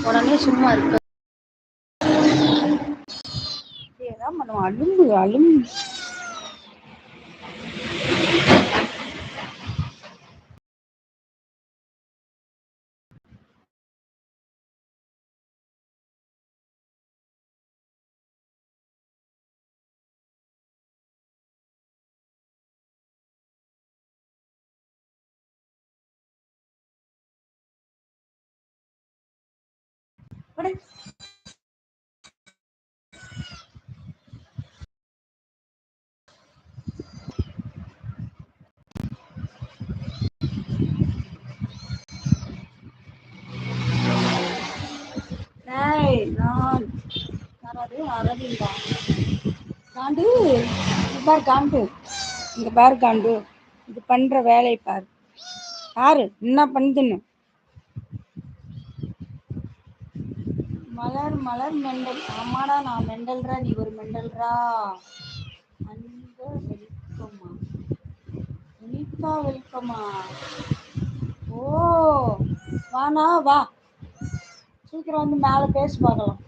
உடனே சும்மா இருக்கு ஏதான் பண்ணுவோம் அலும்பு அலும்பு நான் யாராவது அரவிந்தா காண்டு இங்க பார் காண்டு. இங்க பார் காண்டு. இது பண்ற வேலை பார். பாரு என்ன பண்ணுதுன்னு மலர் மலர் மெண்டல். ஆமாடா நான் மெண்டல்ரா நீ ஒரு மெண்டல்ரா. அந்த வெல்கமா. இனிப்பா வெல்கமா. ஓ வானா வா. சீக்கிரம் வந்து மேலே பேசி பார்க்கலாம்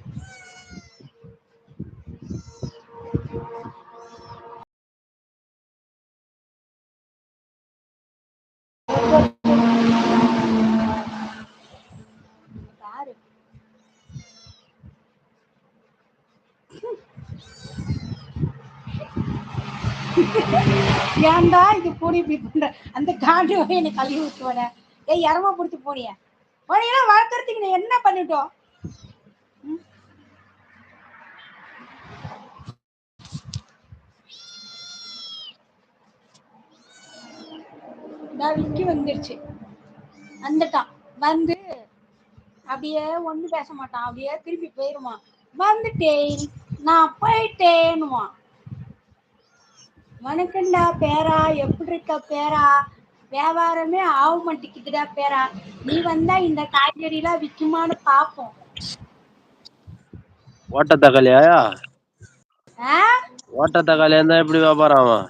பாரு ஏன்டா இது கூடி இப்படி பண்ற? அந்த காண்டு போய் என்னை கழுவி விட்டுவன ஏய் இறமா பிடிச்சி போனிய போனீங்கன்னா வளர்க்கறதுக்கு நீ என்ன பண்ணிட்டோம் விக்கி வந்துருச்சு. வந்துட்டான் வந்து அப்படியே ஒண்ணும் பேச மாட்டான். அப்படியே திருப்பி போயிருவான். வந்துட்டேன். நான் போயிட்டேன்னுவான். வணக்கம்டா பேரா. எப்படி இருக்க பேரா? வியாபாரமே ஆக மாட்டேங்குதுடா பேரா. நீ வந்தா இந்த காய்கறி எல்லாம் விக்குமான்னு பாப்போம். ஓட்ட தக்காளியா? ஓட்ட தக்காளியா இருந்தா எப்படி வியாபாரம் ஆகும்?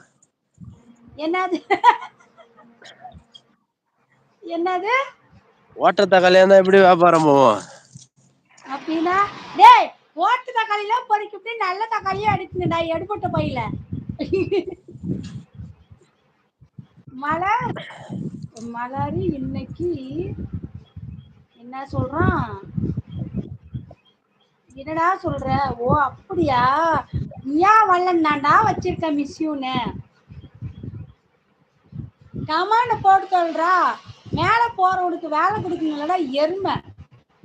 என்னது? என்னது? ஓட்ட தக்காளியா இருந்தா எப்படி வியாபாரம் போவோம் அப்படின்னா டேய் ஓட்டு தக்காளி எல்லாம் பொறிக்கிட்டு நல்ல தக்காளியே அடிக்குங்கடா எடுபட்ட பையில. மலர் மலர் இன்னைக்கு என்ன சொல்றான்? என்னடா சொல்ற? ஓ அப்படியா? ஏன் வல்லன்டாண்டா வச்சிருக்க மிஸ்யூன்னு கமாண்ட போட்டு சொல்றா மேல போறவனுக்கு வேலை கொடுக்கணும்லடா எருமை.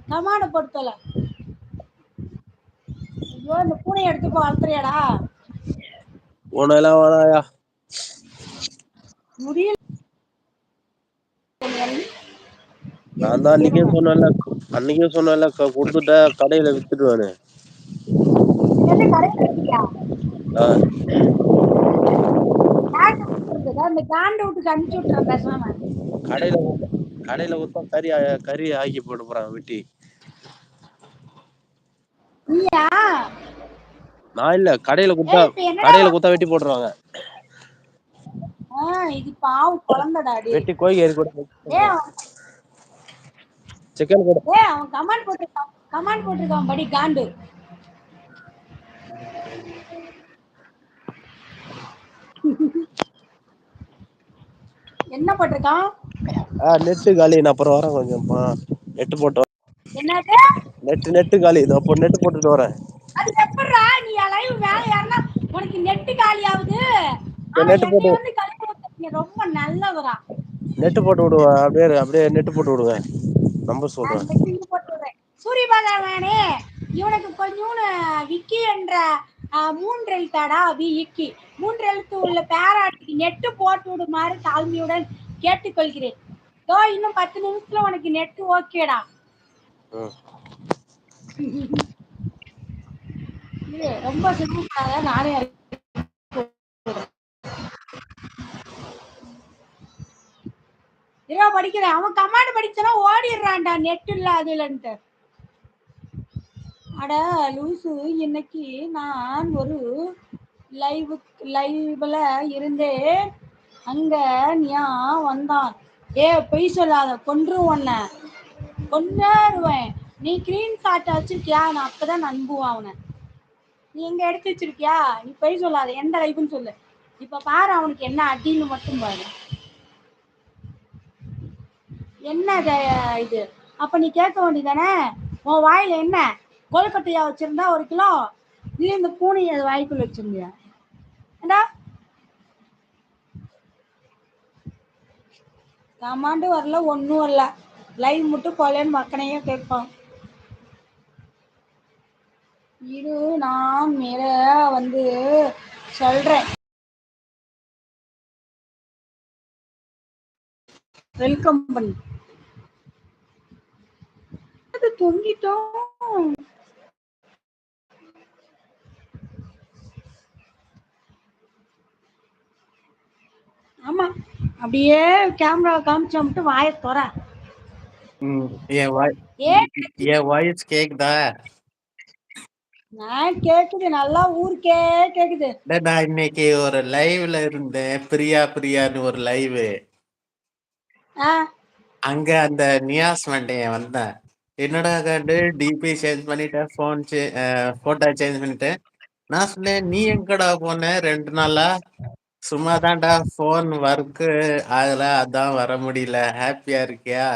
கமாண்ட போட்டு சொல்ல ஐயோ இந்த பூனை எடுத்து போ வளர்த்துறியாடா. உனெல்லாம் வேணாயா முடியல. நான் தான் அன்னைக்கே சொன்னேன்ல அன்னைக்கே சொன்னேன்ல கொடுத்துட்ட கடையில வித்துடுவானு. கடையில் கடையில கொடுத்தா கறி கறி ஆக்கி போட்டு போறான் வெட்டி. நான் இல்ல கடையில என்னடா? கடையில கொடுத்தா வெட்டி போட்டுருவாங்க. இது பாவம் குழந்தைடா டே வெட்டி கோழி கறி கூட சிக்கன் கூட. ஏ அவன் கமாண்ட் போட்டிருக்கான். கமாண்ட் போட்டிருக்கான் படி காண்டு. என்ன போட்டிருக்கான்? நெட்டு காலி. நான் அப்புறம் வரேன் கொஞ்சம். நெட்டு போட்டு. என்னது? நெட்டு நெட்டு காலி. நான் அப்போ நெட்டு போட்டுட்டு வரேன். அது எப்படிடா நீ லைவ் மேல யாருன்னா உனக்கு நெட்டு காலி ஆகுது நெட்டு விட்டுருக்கீங்க. ரொம்ப நல்லவரா. நெட்டு போட்டு விடுவேன் அப்படியே அப்படியே நெட்டு போட்டு விடுவேன் நம்பர் சொல்றேன். சூரிய பகவானே இவனுக்கு கொஞ்சோண்டு விக்கி என்ற மூன்று எழுத்தாடா வி இக்கி மூன்று எழுத்து உள்ள பேராட்டிக்கு நெட்டு போட்டு விடுமாறு தாழ்மையுடன் கேட்டுக்கொள்கிறேன். தோ இன்னும் பத்து நிமிஷத்துல உனக்கு நெட்டு ஓகேடா. ரொம்ப சிம்பிளாக நானே இரவா படிக்கிறேன் அவன் கமாண்ட் படிச்சனா ஓடிடுறான்டா நெட் இல்ல அது இல்லன்ட்டு. அட லூசு இன்னைக்கு நான் ஒரு லைவ் லைவ்ல இருந்தேன். அங்க நியா வந்தான். ஏ பொய் சொல்லாத கொன்று உன்ன. கொண்டாடுவேன் நீ கிரீன் ஷாட் வச்சிருக்கியா? நான் அப்பதான் நம்புவேன் அவனை நீ எங்க எடுத்து வச்சிருக்கியா? நீ பொய் சொல்லாத எந்த லைஃப்னு சொல்லு. இப்ப பாரு அவனுக்கு என்ன அடின்னு மட்டும் பாரு. என்ன இது- அப்ப நீ கேட்க வேண்டியதானே உன் வாயில என்ன? கொழுக்கட்டையா வச்சிருந்தா ஒரு கிலோ? இல்லை இந்த பூனையை அது வாய்க்குள்ள வச்சிருந்தியா? ஏண்டா? கமாண்டு வரல ஒன்றும் வரல. லைவ் மட்டும் போலேன்னு மக்கனையே கேட்பான். இரு நான் மேல வந்து சொல்றேன். வெல்கம் பண்ணு. அது தொங்கிட்டோம். ஆமா அப்படியே கேமரா காமிச்சா மட்டும் வாயை தொற. என் வாய்ஸ் கேக்குதா? நான் கேக்குது நல்லா ஊருக்கே கேக்குது. நான் இன்னைக்கு ஒரு லைவ்ல இருந்தேன். பிரியா பிரியான்னு ஒரு லைவ் அங்க அந்த நியாஸ் மண்டையன் வந்தேன். என்னடா கண்டு டிபி சேஞ்ச் பண்ணிட்டேன் ஃபோன் போட்டோ சேஞ்ச் பண்ணிட்டேன். நான் சொன்னேன் நீ எங்கடா போன? ரெண்டு நாளா? சும்மா தான்டா ஃபோன் ஒர்க்கு ஆகல அதான் வர முடியல. ஹாப்பியா இருக்கியா?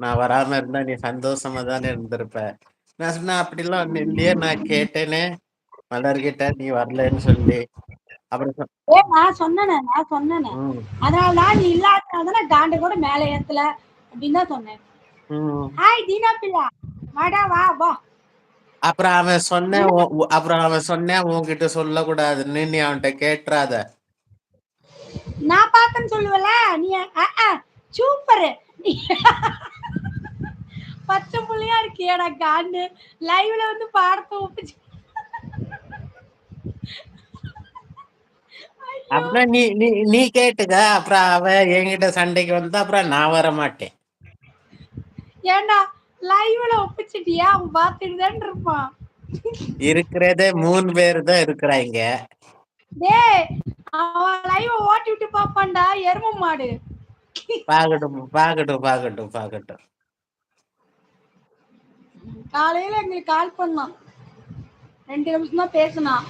நான் வராம இருந்தா நீ சந்தோஷமா தானே இருந்திருப்ப. நான் சொன்னேன் அப்படிலாம் ஒண்ணும் இல்லையே நான் கேட்டேனே. மலர்கிட்ட நீ வரலன்னு சொல்லி. அப்புறம் ஏ நான் சொன்னேனே நான் சொன்னேனே. ம், அதனால தான் நீ இல்லாதனால காண்டு கூட மேல ஏத்தல அப்படின்னு தான் சொன்னேன். ஹாய் தீனா பிள்ளா வாடா வா வா. அப்புறம் அவன் சொன்னேன் அப்புறம் அவன் சொன்னேன் உன்கிட்ட சொல்லக்கூடாதுன்னு நீ அவன்கிட்ட கேட்டுறாத. நான் பார்த்தேன்னு சொல்லுவல நீ சூப்பர். பச்சை புள்ளையா இருக்கியடா காண்டு. லைவ்ல வந்து பாடத்தை ஒப்பிச்சு அப்புறம் நீ நீ நீ கேட்டுக்க. அப்புறம் அவன் என்கிட்ட சண்டைக்கு வந்தா அப்புறம் நான் வர மாட்டேன். ஏண்டா லைவ்ல ஒப்பிச்சிட்டியா? அவன் பார்த்துட்டு தான் இருப்பான். இருக்கிறதே மூணு பேர் தான் இருக்கிறாங்க. டேய் அவன் லைவ் ஓட்டி விட்டு பாப்பான்டா எரும மாடு. பாக்கட்டும் பாக்கட்டும் பாக்கட்டும் பாக்கட்டும் காலையில எங்களுக்கு கால் பண்ணான். ரெண்டு நிமிஷம் தான் பேசினான்.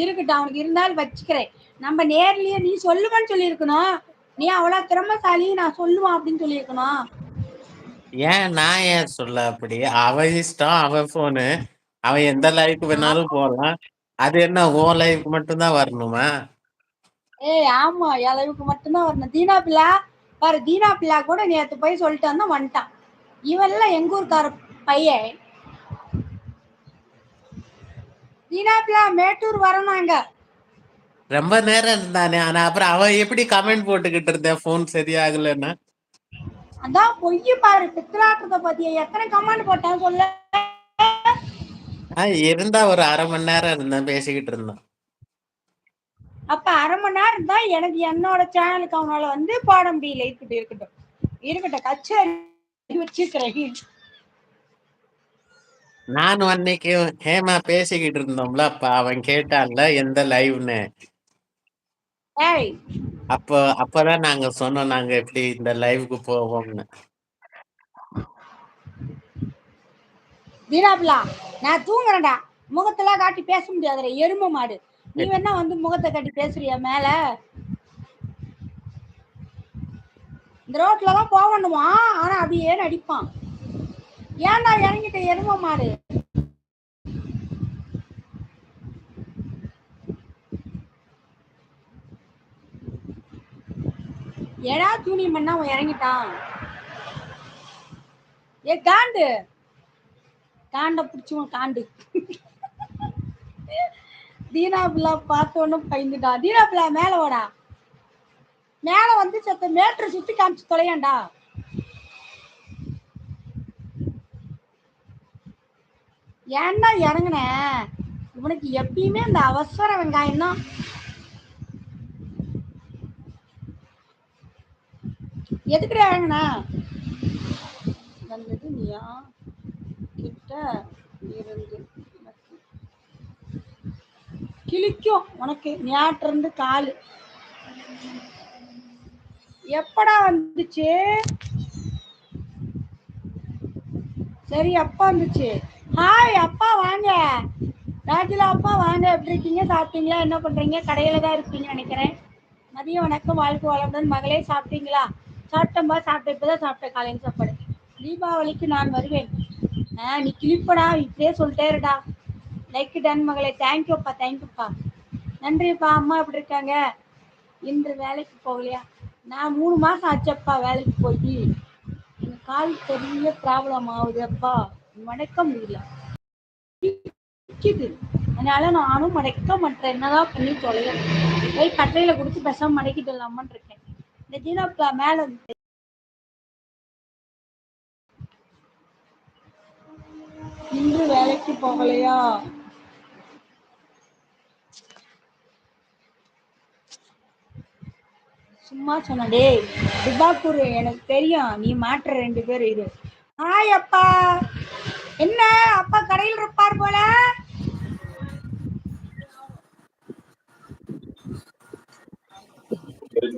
இருக்கட்டும் அவனுக்கு இருந்தாலும் வச்சுக்கிறேன். நம்ம நேர்லயே நீ சொல்லுவேன்னு சொல்லியிருக்கணும். நீ அவ்வளவு திறமைசாலி நான் சொல்லுவான் அப்படின்னு சொல்லியிருக்கணும். ஏன் நான் ஏன் சொல்ல அப்படி? அவன் இஷ்டம் அவன் போனு அவன் எந்த லைவுக்கு வேணாலும் போகலாம். அது என்ன உன் லைவுக்கு மட்டும்தான் வரணுமா? ஏய் ஆமா அளவுக்கு மட்டும்தான் வரணும். தீனா பிள்ளா பாரு தீனா பிள்ளா கூட நேத்து போய் சொல்லிட்டு வந்தா வந்துட்டான். இவெல்லாம் எங்க ஊர்க்கார பையன்? தீனா பிள்ளா மேட்டூர் வரணுங்க ரொம்ப நேரம் இருந்தானே. ஆனா அப்புறம் அவன் எப்படி கமெண்ட் போட்டுக்கிட்டு இருந்தேன்? போன் சரியாகலன்னா. அதான் பொய்ய பாரு. பித்தலாட்டத்தை பத்திய? எத்தனை கமெண்ட் போட்டான் சொல்ல. இருந்தா ஒரு அரை மணி நேரம் இருந்தேன் பேசிக்கிட்டு இருந்தோம் அப்ப அரை மணி நேரம் தான் எனக்கு என்னோட சேனலுக்கு அவனால வந்து பாட முடியல. இருக்கட்டும் இருக்கட்டும். இருக்கட்டும் கச்சேரி வச்சுக்கிறேன். நானும் அன்னைக்கு ஹேமா பேசிக்கிட்டு இருந்தோம்ல அப்ப அவன் கேட்டான்ல எந்த லைவ்னு ஏய். அப்போ அப்பதான் நாங்க சொன்னோம் நாங்க எப்படி இந்த லைவுக்கு போவோம்னு. வீராபிலா நான் தூங்குறேன்டா. முகத்தெல்லாம் காட்டி பேச முடியாதுடா எரும மாடு. நீ வேணா வந்து முகத்தை காட்டி பேசுறியா மேல? இந்த ரோட்ல தான் போகணுமா? ஆனா அப்படியே நடிப்பான். ஏன்டா இறங்கிட்ட எரும மாடு? ஏடா தூணி பண்ணா அவன் இறங்கிட்டான்? ஏ காண்டு. காண்ட பிடிச்சவன் காண்டு. தீனா பிள்ளா பார்த்த உடனே பயந்துட்டா. தீனா பிள்ளா மேல வாடா. மேல வந்து செத்த மேட்ரு சுத்தி காமிச்சு தொலையாண்டா. ஏன்டா இறங்குன? இவனுக்கு எப்பயுமே இந்த அவசர வெங்காயம் தான் எதுக்குடா இறங்குன வந்தது நீயா கிட்ட இருந்து. கிழிக்கும் உனக்கு ஞாட்டிருந்து கால். எப்படா வந்துச்சு? சரி அப்பா வந்துச்சு. ஹாய் அப்பா வாங்க. ராஜிலா அப்பா வாங்க. எப்படி இருக்கீங்க? சாப்பிட்டீங்களா? என்ன பண்றீங்க? கடையில தான் இருப்பீங்க நினைக்கிறேன். மதிய வணக்கம். வாழ்க்கை வளமுடன் மகளே சாப்பிட்டீங்களா? சாப்பிட்டம்பா சாப்பிட்ட இப்பதான் சாப்பிட்டேன் காலையில் சாப்பாடு. தீபாவளிக்கு நான் வருவேன். ஆ நீ கிளிப்படா இப்படியே சொல்லிட்டே இருடா. லைக் டன் மகளே. தேங்க்யூப்பா தேங்க்யூப்பா நன்றிப்பா அம்மா எப்படி இருக்காங்க? இன்று வேலைக்கு போகலையா? நான் மூணு மாதம் ஆச்சப்பா வேலைக்கு போய். என் கால் பெரிய ப்ராப்ளம் ஆகுது அப்பா. மடக்க முடியல. அதனால நானும் மடக்க மாட்டேன். என்னதான் பண்ணி தொலைய போய் கட்டையில கொடுத்து பெசாம மடக்கிட்டு இல்லாமன் இருக்கேன். இந்த ஜீனப்பா மேல வந்து இன்று வேலைக்கு போகலையா? சும்மா சொன்ன டேய் எனக்கு தெரியும். நீ மாற்ற ரெண்டு பேர் இரு. ஹாய் அப்பா. என்ன? அப்பா கடையில் இருப்பார் போல?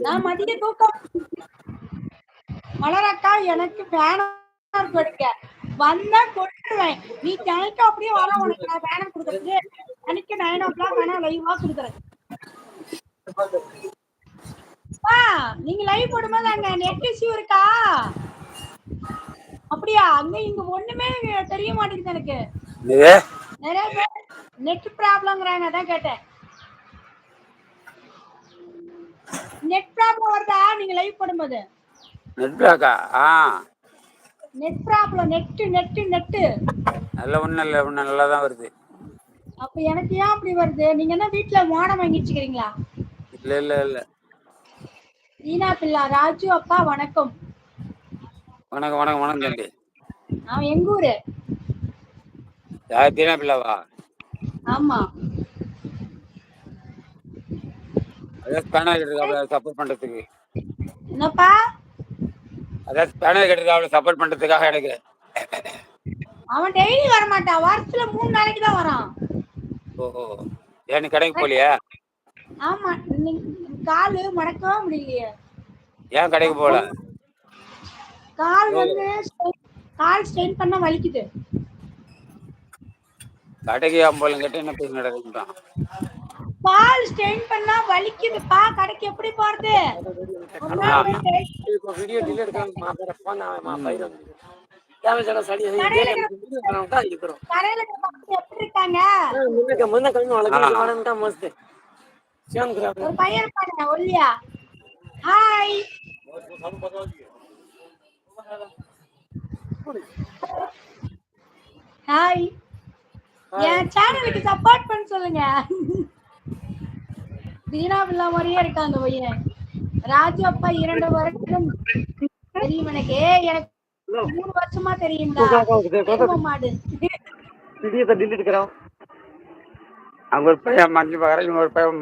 நான் மதிய தூக்கம். மலரக்கா எனக்கு பேனர் கொடுக்க வந்தா கொட்டுருவேன் நீ எனக்கு அப்படியே வர உனக்கு நான் பேனர் கொடுக்கறதுக்கு எனக்கு நைன் ஓ கிளாக் வேணா லைவா கொடுக்குறேன் ஆ நீங்க லைவ் போடும்போது அங்க நெட் இஷ்யூ இருக்கா? அப்படியா? அங்க இங்க ஒண்ணுமே தெரிய மாட்டேங்குது எனக்கு. நிறைய பேர் நெட் ப்ராப்ளம்ங்கறாங்க அதான் கேட்டேன். நெட் ப்ராப்ளம் வருதா? நீங்க லைவ் போடும்போது. நெட்பேக்கா ஆ. Net problem net net net நல்ல ஒன்றும் இல்லை ஒன்றும் நல்லா தான் வருது. அப்ப எனக்கு ஏன் அப்படி வருது? நீங்க என்ன வீட்ல மோடம் வாங்கி வச்சுக்கிறீங்களா இல்லை இல்லை இல்லை. ஈனா பிள்ளா ராஜு அப்பா வணக்கம். வணக்கம் வணக்கம் வணக்கம் தம்பி. அவன் எங்க ஊரு? யார் தீனா பிள்ளாவா? ஆமா. அதான் பேனர் கட்டுறது அவளை சப்போர்ட் பண்ணுறதுக்கு என்னப்பா? அதான் பேனர் கட்டுறது அவளை சப்போர்ட் பண்ணுறதுக்காக எனக்கு அவன் டெய்லி வர மாட்டான் வாரத்துல மூணு நாளைக்கு தான் வரான். ஓஹோ. ஏன் கடைக்கு போகலையா? ஆமா காலு மடக்கவே முடியலையே. ஏன் கடைக்கு போகல? கால் வந்து கால் ஸ்ட்ரெயின் பண்ண வலிக்குது. கடைக்கு போகல கேட்டு என்ன பேசி நடக்குதான் கால் ஸ்ட்ரெயின் பண்ணா வலிக்குதுப்பா. கடைக்கு எப்படி போறது? ஒரு நாள் போய் train- கடையில இருக்கிற- கடையில இருக்கிற பசங்க எப்படி இருக்காங்க? ஒரு பையன் இருப்பாங்க ஒல்லியா. ஹாய் ஹாய் என் சேனலுக்கு சப்போர்ட் பண்ண சொல்லுங்க. பிள்ளா மாதிரியே இருக்கா அந்த பையன். ராஜு அப்பா இரண்டு வருடம் தெரியும் எனக்கு. எனக்கு மூணு வருஷமா தெரியும்டா. எருமை மாடு. அங்க ஒரு பையன் மஞ்சள் பார்க்குறேன் இவன் ஒரு பையன்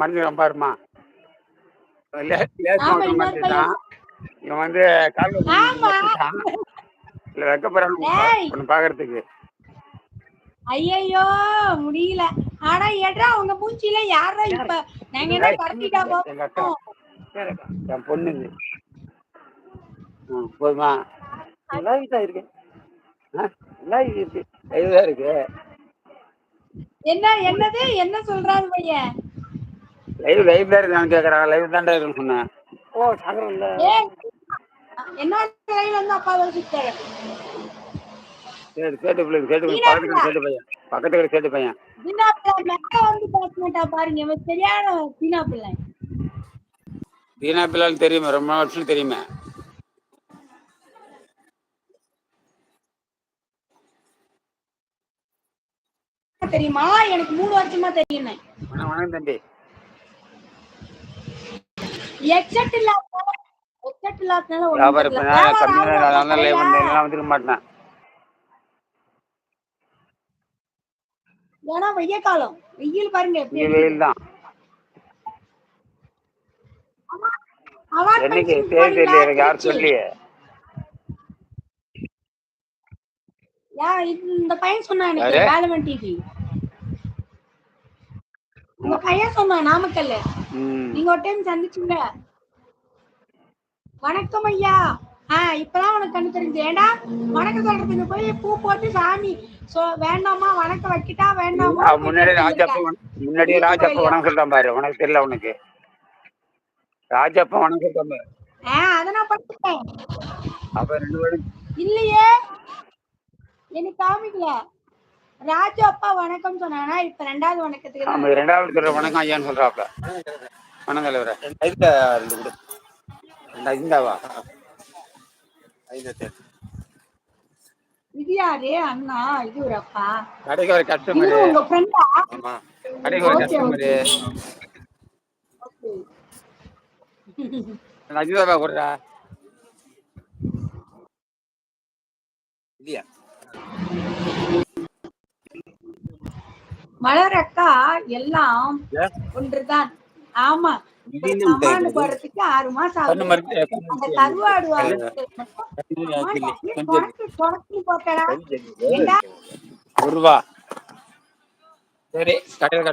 இன்னொரு பையன். இவன் வந்து காலையில் ஆமா. இல்ல வெக்கப்படுறான் டேய். ஒன்று பார்க்கறதுக்கு ஐயையோ முடியல. ஆனா ஏட்ரா உங்க மூஞ்சில யாரா? இப்ப? நாங்க என்ன பரட்டிட்டா போறோம் என் பொண்ணு இது. ஆ, போதுமா. லைவ் தான் இருக்கு லைவ் இருக்கு. லைவ் தான் இருக்கு. என்ன என்னது? என்ன சொல்றாரு பையன் லைவ் லைவ் தான் இருக்கான்னு கேட்குறாங்க லைவ் தான்டா இருக்குன்னு சொன்னேன். ஓ சகரம் இல்லை ஏய், என்னோட லைன் வந்து அப்பா யோசிச்சாரு சரி பிள்ளை சேட்டு பையன் பக்கத்து கடை சேட்டு பையன். பக்கத்து கடை சேட்டு பையன். பிள்ளை வந்து மாட்டா பாருங்க இவன் சரியான பிள்ளை. தீனா பிள்ளைன்னு தெரியுமே ரொம்ப வருஷம் தெரியுமே. தெரியுமா? எனக்கு மூணு வருஷமா தெரியும். வணக்கம் தம்பி. எக்ஸட் இல்லாத எக்ஸட் இல்லாதனால வியாபாரம் தெரியல. இப்போ வியாபாரம் கம்மி ஆகும், அதனால லைவ் சரியா? வந்து எல்லாம் வந்துருக்க மாட்டேன். ஏன்னா வெய்ய காலம் வெயில் பாருங்க எப்படி. வெயில் தான் என்னைக்கு? எனக்கு திருச்சி. சொல்லியே யா இந்த பையன் சொன்னான் யாரு? வேலவன் டிவி இந்த பையன் சொன்னான் நாமக்கல்ல நீங்க ஒரு டைம் சந்திச்சுங்க வணக்கம் ஐயா ஆஹ் இப்பதான் உனக்கு கண்ணு தெரிஞ்சு. ஏண்டா வணக்கம் சொல்றதுக்கு போய் பூ போட்டு சாமி சோ வேண்டாமா வணக்கம் வைக்கிட்டா வேண்டாமா? முன்னாடி ராஜப்ப முன்னாடியே ராஜப்ப வணக்கம் சொல்றான் பாரு. உனக்கு தெரியல உனக்கு. ராஜப்ப வணக்கம் சொல்றான் பாரு. ஆஹ் அதை நான் படிச்சுட்டேன். அப்ப ரெண்டு பேரும் இல்லையே எனக்கு காமிக்கல. ராஜு அப்பா வணக்கம் சொன்னானா இப்ப ரெண்டாவது வணக்கத்துக்கு ஆமா ரெண்டாவது சொல்ற வணக்கம் ஐயான்னு சொல்றாப்ல. வணக்கம் தலைவர. இதுல ரெண்டு கொடு ரெண்டா இந்தாவா இது யாரு? அண்ணா இது ஒரு அப்பா. கடைக்கு ஒரு கஸ்டமர் உங்க ஃப்ரெண்டா ஆமா. கடைக்கு ஒரு Okay, கஸ்டமர் அஜிதாபா கொடுறா இல்லையா? மலர் அக்கா எல்லாம்? ஒன்றுதான். ஆமா. போறதுக்கு ஆறு மாசம் ஆகுது. அந்த கருவாடு தொடக்கி போட்டடா. ஒரு ரூபா. சரி கடையில்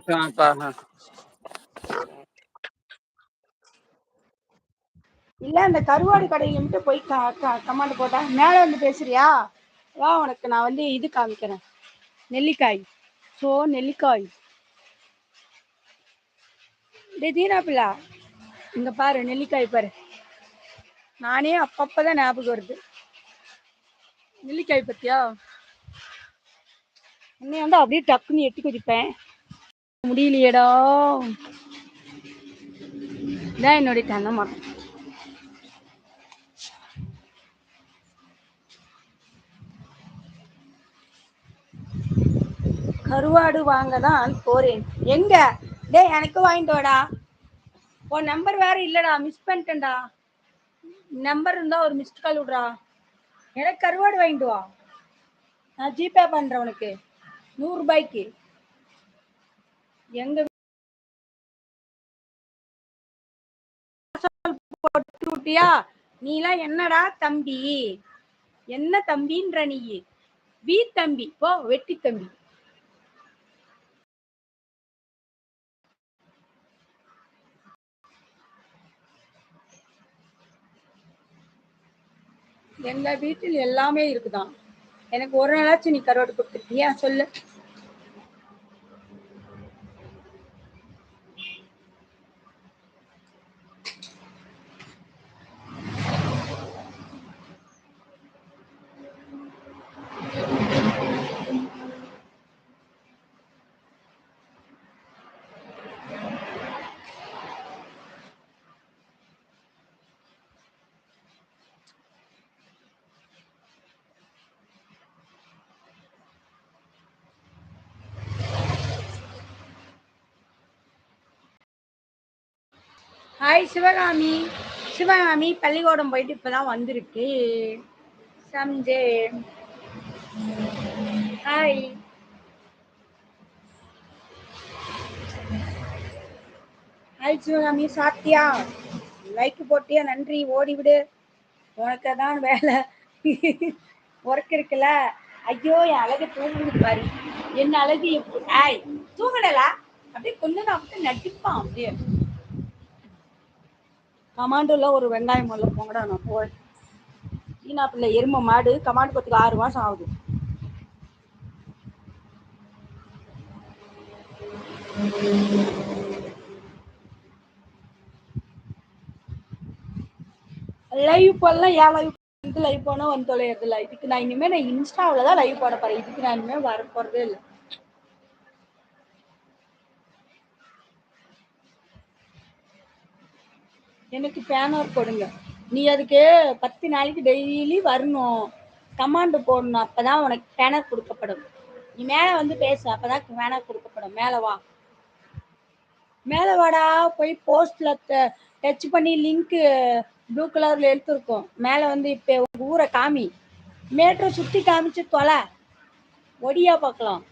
இல்ல அந்த கருவாடு கடையில மட்டும் போய் கமாண்ட் போட்டா. மேல வந்து பேசுறியா? வா உனக்கு நான் வந்து இது காமிக்கிறேன். நெல்லிக்காய். சோ நெல்லிக்காய். டே தீனா பிள்ளா இங்க பாரு நெல்லிக்காய் பாரு. நானே அப்பப்போ தான் ஞாபகம் வருது. நெல்லிக்காய் பற்றியா உன்னை வந்து அப்படியே டக்குன்னு எட்டி குதிப்பேன். முடியலையடா. இதான் என்னுடைய தென்னை மரம் கருவாடு வாங்க தான் போறேன். எங்க? டேய் எனக்கு வாங்கிட்டு வாடா. உன் நம்பர் வேற இல்லடா மிஸ் பண்ணிட்டேன்டா. நம்பர் இருந்தா ஒரு மிஸ்ட் கால் விடுறா. எனக்கு கருவாடு வாங்கிட்டு வா. நான் ஜிபே பண்றேன் உனக்கு. நூறு ரூபாய்க்கு. எங்க போட்டு விட்டியா நீலாம் என்னடா தம்பி? என்ன தம்பின்ற நீ? வீ தம்பி. போ வெட்டி தம்பி. எங்க வீட்டில் எல்லாமே இருக்குதான். எனக்கு ஒரு நாளாச்சும் நீ கருவாடு கொடுத்துருக்கியா? சொல்லு. ஹாய் சிவகாமி சிவகாமி பள்ளிக்கூடம் போயிட்டு இப்பதான் வந்திருக்கு. சம்ஜே ஹாய் ஹாய் சிவகாமி சாத்தியா லைக் போட்டியா? நன்றி. ஓடி விடு. உனக்கு தான் வேலை. ஒர்க் இருக்குல்ல? ஐயோ என் அழகு தூங்குது பாரு. என் அழகு எப்படி? ஆய் தூங்கடல அப்படியே கொஞ்சம் நான் அப்படியே நடிப்பான் அப்படியே. கமாண்டோல ஒரு வெங்காயம் முதல்ல போங்கடா நான் போய் பிள்ளை எருமை மாடு கமாண்ட் பத்துக்கு ஆறு மாதம் ஆகுது. லைவ் போடலாம் ஏன் லைவ் வந்து லைவ் போனால் வந்து தொலைகிறது இல்லை இதுக்கு நான் இனிமேல் நான் இன்ஸ்டாவில் தான் லைவ் போட போகிறேன் இதுக்கு நான் இனிமேல் வர போகிறதே இல்லை. எனக்கு பேனர் கொடுங்க. நீ அதுக்கு பத்து நாளைக்கு டெய்லி வரணும். கமாண்டு போடணும். அப்பதான் உனக்கு பேனர் கொடுக்கப்படும். நீ மேலே வந்து பேசு. அப்பதான் பேனர் கொடுக்கப்படும். மேலே வா. மேலே வாடா. போய் போஸ்ட்ல டச் பண்ணி லிங்க்கு ப்ளூ கலர்ல எடுத்துருக்கோம். மேலே வந்து இப்போ உங்க ஊரை காமி. மேட்ரை சுத்தி காமிச்சு தொலை. ஒடியா பார்க்கலாம்.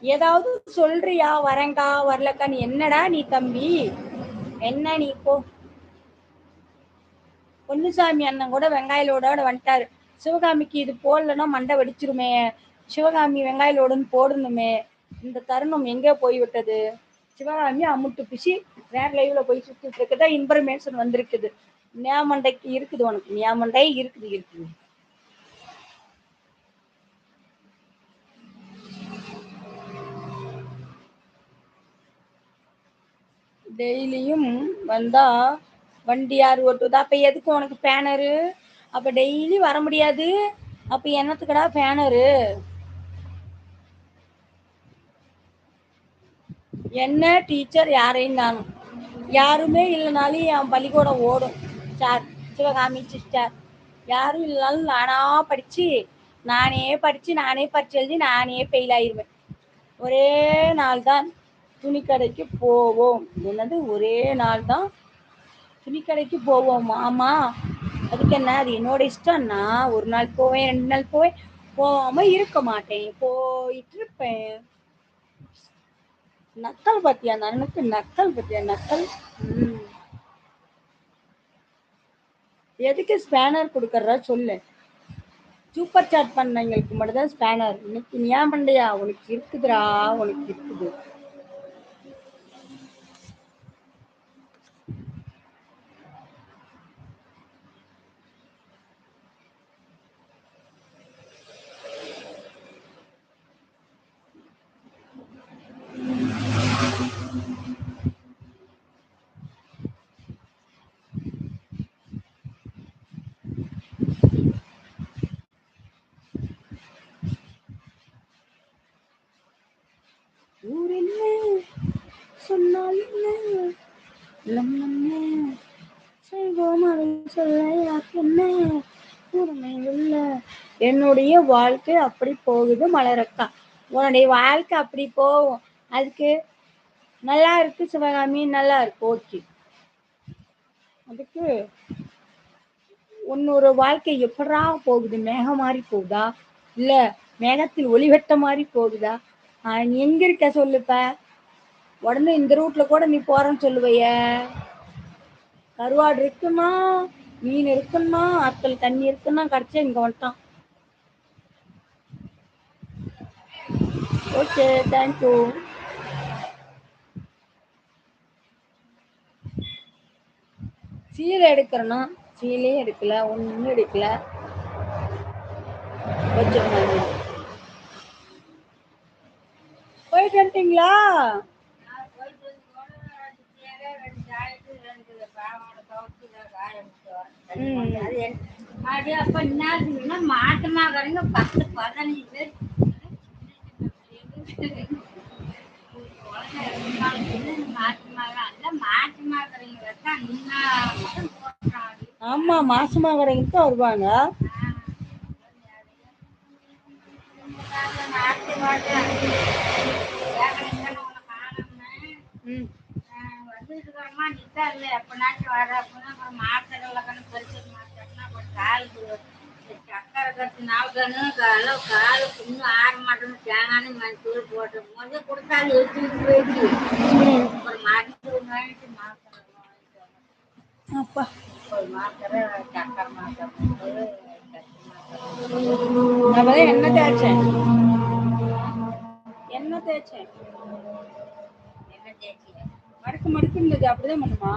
ஏதாவது சொல்றியா? வரங்கா வரலக்கா. நீ என்னடா நீ தம்பி? என்ன நீ போ பொன்னுசாமி அண்ணன் கூட வெங்காயலோட வந்துட்டாரு. சிவகாமிக்கு இது போடலன்னா மண்டை வெடிச்சிருமே. சிவகாமி வெங்காயலோடுன்னு போடணுமே. இந்த தருணம் எங்கே போய்விட்டது சிவகாமி அமுட்டு பிசி வேற லைவ்ல போய் சுத்திட்டு இருக்கதா இன்ஃபர்மேஷன் வந்திருக்குது. நியாமண்டைக்கு இருக்குது உனக்கு. நியாமண்டை இருக்குது இருக்குது. டெய்லியும் வந்தா வண்டி யார் ஓட்டுவது அப்ப எதுக்கு உனக்கு பேனரு? அப்ப டெய்லி வர முடியாது. அப்ப என்னத்துக்கடா பேனரு? என்ன டீச்சர் யாரையும் நானும் யாருமே இல்லைனாலும் என் பள்ளிக்கூடம் ஓடும். சார் சிவகாமி சிஸ்டர் யாரும் இல்லைனாலும் நானா படிச்சு நானே படிச்சு நானே படித்து எழுதி நானே ஃபெயில் ஆயிடுவேன் ஒரே நாள் தான் துணிக்கடைக்கு போவோம். என்னது? ஒரே நாள் தான் துணிக்கடைக்கு போவோம் மாமா. அதுக்கு என்ன அது என்னோட இஷ்டம்னா ஒரு நாள் போவேன் ரெண்டு நாள் போவேன். போகாம இருக்க மாட்டேன். போயிட்டு இருப்பேன். நக்கல் பத்தியா அந்த நக்கல் பத்தியா நக்கல்? எதுக்கு ஸ்பேனர் கொடுக்கறா சொல்லு. சூப்பர் சாட் பண்ணவங்களுக்கு மட்டும்தான் ஸ்பேனர் இன்னைக்கு நீ ஏன் பண்டையா உனக்கு இருக்குதுடா உனக்கு இருக்குது ஊர் என்ன சொன்னால் என்ன நம் செய்வோம் சொல்ல யாருக்கு என்ன உரிமை உள்ள. என்னுடைய வாழ்க்கை அப்படி போகுது மலரக்கா. உன்னுடைய வாழ்க்கை அப்படி போகும். அதுக்கு நல்லா இருக்கு சிவகாமி நல்லா இருக்கு. ஓகே. அதுக்கு உன்னோட வாழ்க்கை எப்படா போகுது? மேகம் மாதிரி போகுதா? இல்ல மேகத்தில் ஒளிவெட்ட மாதிரி போகுதா? நீ எங்க இருக்க சொல்லுப்ப? உடனே இந்த ரூட்ல கூட நீ போறேன்னு சொல்லுவைய. கருவாடு இருக்குன்னா மீன் இருக்குன்னா ஆட்கள் தண்ணி இருக்குன்னா கடைசியா இங்க வந்துட்டான். ஓகே தேங்க்யூ சீலை எடுக்கிறேன்னா சீலையும் எடுக்கல ஒன்றும் எடுக்கல. கொஞ்சம் போயிட்டு வந்துட்டீங்களா? மாட்டமாகறங்க பத்து பதினஞ்சு பேர் மாட்டமாகறீங்க தான் இன்னும் போடுறாங்க ஆமா மாசமாகறவங்க தான் வருவாங்க. ம். வந்துருக்கிறோமா நிக்கா இல்லை எப்பனாச்சும் வர அப்படின்னா அப்புறம் மாத்திரைல கண்ணு பறிச்சு மாத்திரம்னா அப்புறம் காலுக்கு சக்கரை கட்டு நாவுக்கண்ணு கால காலு இன்னும் ஆற மாட்டேன்னு தேங்காய் மணி தூள் போட்டு முதல் கொடுத்தாலும் எடுத்துட்டு போயிடுச்சு ம். அப்புறம் மருந்து வாங்கிட்டு மாத்திரை வாங்கிட்டு வந்தேன். அப்பா ஒரு மாத்திரை மடுக்கு மடுக்கு அப்படிதான் பண்ணுமா?